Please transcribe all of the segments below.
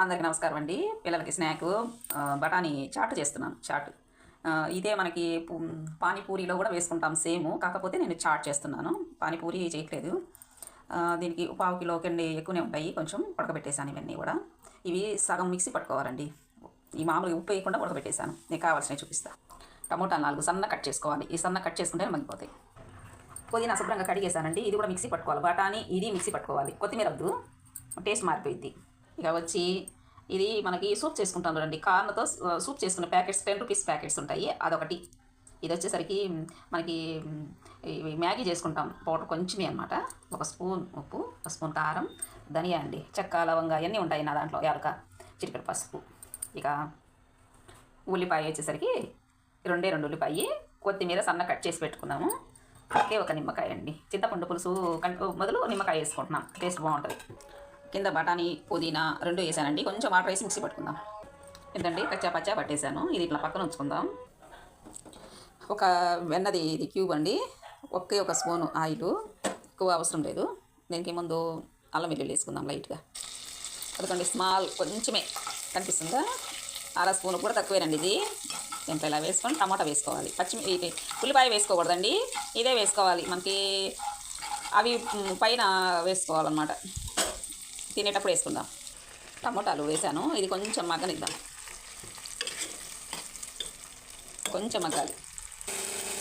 అందరికీ నమస్కారం అండి. పిల్లలకి స్నాక్ బఠానీ చాట్ చేస్తున్నాను చాట్. ఇదే మనకి పానీపూరిలో కూడా వేసుకుంటాం సేమ్. కాకపోతే నేను చాట్ చేస్తున్నాను. పానీపూరి చేయట్లేదు. దీనికి పావు కిలో కండి ఎక్కువనే ఉంటాయి. కొంచెం ఉడకబెట్టేశాను ఇవన్నీ కూడా. ఇవి సగం మిక్సీ పట్టుకోవాలండి. ఈ మామూలుగా ఉప్పు వేయకుండా ఉడకబెట్టేశాను. నేను కావాల్సినవి చూపిస్తాను టమోటా నాలుగు సన్న కట్ చేసుకోవాలి. ఈ సన్న కట్ చేసుకుంటే మగ్గిపోతాయి. పుదీనా శుభ్రంగా కడిగేసానండి ఇది కూడా మిక్సీ పట్టుకోవాలి. బఠానీ ఇది మిక్సీ పట్టుకోవాలి. కొత్తిమీర వద్దు. టేస్ట్ మారిపోయింది ఇక వచ్చి ఇది మనకి సూప్ చేసుకుంటాం చూడండి. కార్న్తో సూప్ చేసుకునే ప్యాకెట్స్ టెన్ రూపీస్ ప్యాకెట్స్ ఉంటాయి. అదొకటి. ఇది వచ్చేసరికి మనకి మ్యాగీ చేసుకుంటాం. పౌడర్ కొంచెమే అనమాట ఒక స్పూన్ ఉప్పు ఒక స్పూన్ కారం ధనియా అండి. చెక్క లవంగా అన్నీ ఉంటాయి నా దాంట్లో. యాలక చిటికెడు పసుపు. ఇక ఉల్లిపాయ వచ్చేసరికి రెండే రెండు ఉల్లిపాయ. కొత్తిమీర సన్న కట్ చేసి పెట్టుకున్నాము ఒకే ఒక నిమ్మకాయ అండి. చింతపండు పులుసు కంటు మొదలు నిమ్మకాయ వేసుకుంటున్నాం. టేస్ట్ బాగుంటుంది. కింద బఠానీ పుదీనా రెండు వేసానండి. కొంచెం వాటర్ వేసి మిక్సీ పట్టుకుందాం. ఏంటండి కచ్చా పచ్చా పట్టేశాను ఇది ఇట్లా పక్కన ఉంచుకుందాం. ఒక వెన్నది ఇది క్యూబ్ అండి. ఒకే ఒక స్పూను ఆయిల్. ఎక్కువ అవసరం లేదు. దీనికి ముందు అల్లం వెల్లుల్లి వేసుకుందాం లైట్గా. అదకండి స్మాల్ కొంచెమే కనిపిస్తుందా? అర స్పూన్ కూడా తక్కువేనండి ఇది. దీంట్లో ఇలా వేసుకొని టమాటా వేసుకోవాలి. పచ్చి ఇది ఉల్లిపాయ వేసుకోకూడదండి. ఇదే వేసుకోవాలి. మనకి అవి పైన వేసుకోవాలన్నమాట. తినేటప్పుడు వేసుకుందాం. టమోటాలు వేసాను. ఇది కొంచెం మగ్గనిద్దాం. కొంచెం మగ్గాలి.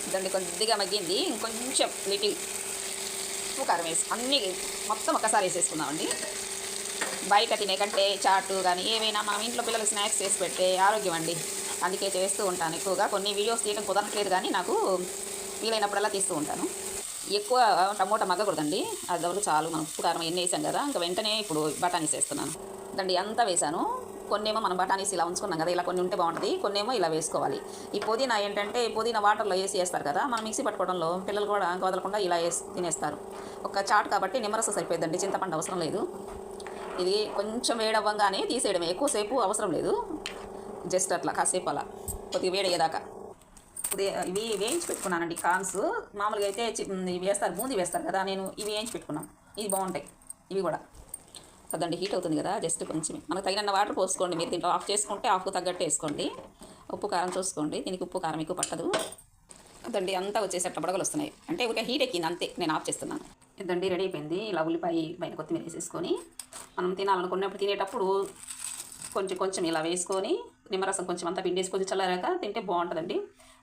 ఇదండి కొద్దిగా మగ్గింది. ఇంకొంచెం లిటిల్ ఉప్పు కారం వేసి అన్నీ మొత్తం ఒకసారి వేసేసుకుందామండి. బయట తినే కంటే చాటు కానీ ఏవైనా మా ఇంట్లో పిల్లలు స్నాక్స్ చేసి పెడితే ఆరోగ్యం అండి. అందుకే చేస్తూ ఉంటాను ఎక్కువగా. కొన్ని వీడియోస్ తీయడం కుదరట్లేదు కానీ నాకు వీలైనప్పుడల్లా తీస్తూ ఉంటాను. ఎక్కువ టమోటా మగ్గకూడదండి. అది డబ్బులు చాలు మనం ఉప్పు కారం ఎన్ని వేసాం కదా ఇంకా వెంటనే ఇప్పుడు బఠానీస్ వేస్తున్నాను. దండి అంతా వేసాను. కొన్నేమో మనం బఠానీస్ ఇలా ఉంచుకున్నాం కదా ఇలా కొన్ని ఉంటే బాగుంటుంది కొన్నేమో ఇలా వేసుకోవాలి. ఈ పుదీనా ఏంటంటే పుదీనా వాటర్లో వేసి వేస్తారు కదా మనం మిక్సీ పట్టుకోవడంలో పిల్లలు కూడా వదలకుండా ఇలా వేసి తినేస్తారు. ఒక చాట్ కాబట్టి నిమ్మరసం సరిపోయిందండి చింతపండు అవసరం లేదు. ఇది కొంచెం వేడవ్వంగానే తీసేయడమే ఎక్కువసేపు అవసరం లేదు. జస్ట్ అట్లా కాసేపు అలా కొద్దిగా వేడయ్యేదాకా. ఇవి వేయించి పెట్టుకున్నానండి కాన్స్. మామూలుగా అయితే ఇవి వేస్తారు బూందీ వేస్తారు కదా నేను ఇవి వేయించి పెట్టుకున్నాను. ఇవి బాగుంటాయి ఇవి కూడా. కదండి హీట్ అవుతుంది కదా జస్ట్ కొంచెం. మనకు తగిన వాటర్ పోసుకోండి మీరు దీంట్లో ఆఫ్ చేసుకుంటే ఆఫ్కు తగ్గట్టు వేసుకోండి. ఉప్పు కారం చూసుకోండి దీనికి ఉప్పు కారం ఎక్కువ పట్టదు. అదండి అంతా వచ్చేసట్ల బడగలు వస్తున్నాయి. అంటే ఒక హీట్ ఎక్కింది అంతే నేను ఆఫ్ చేస్తున్నాను. ఇదండి రెడీ అయిపోయింది. ఇలా ఉల్లిపాయ పైన కొత్తిమీర వేసేసుకొని మనం తినాలనుకున్నప్పుడు తినేటప్పుడు కొంచెం కొంచెం ఇలా వేసుకొని నిమ్మరసం కొంచెం అంతా పిండేసి కొంచెం చల్లారాక తింటే బాగుంటుందండి.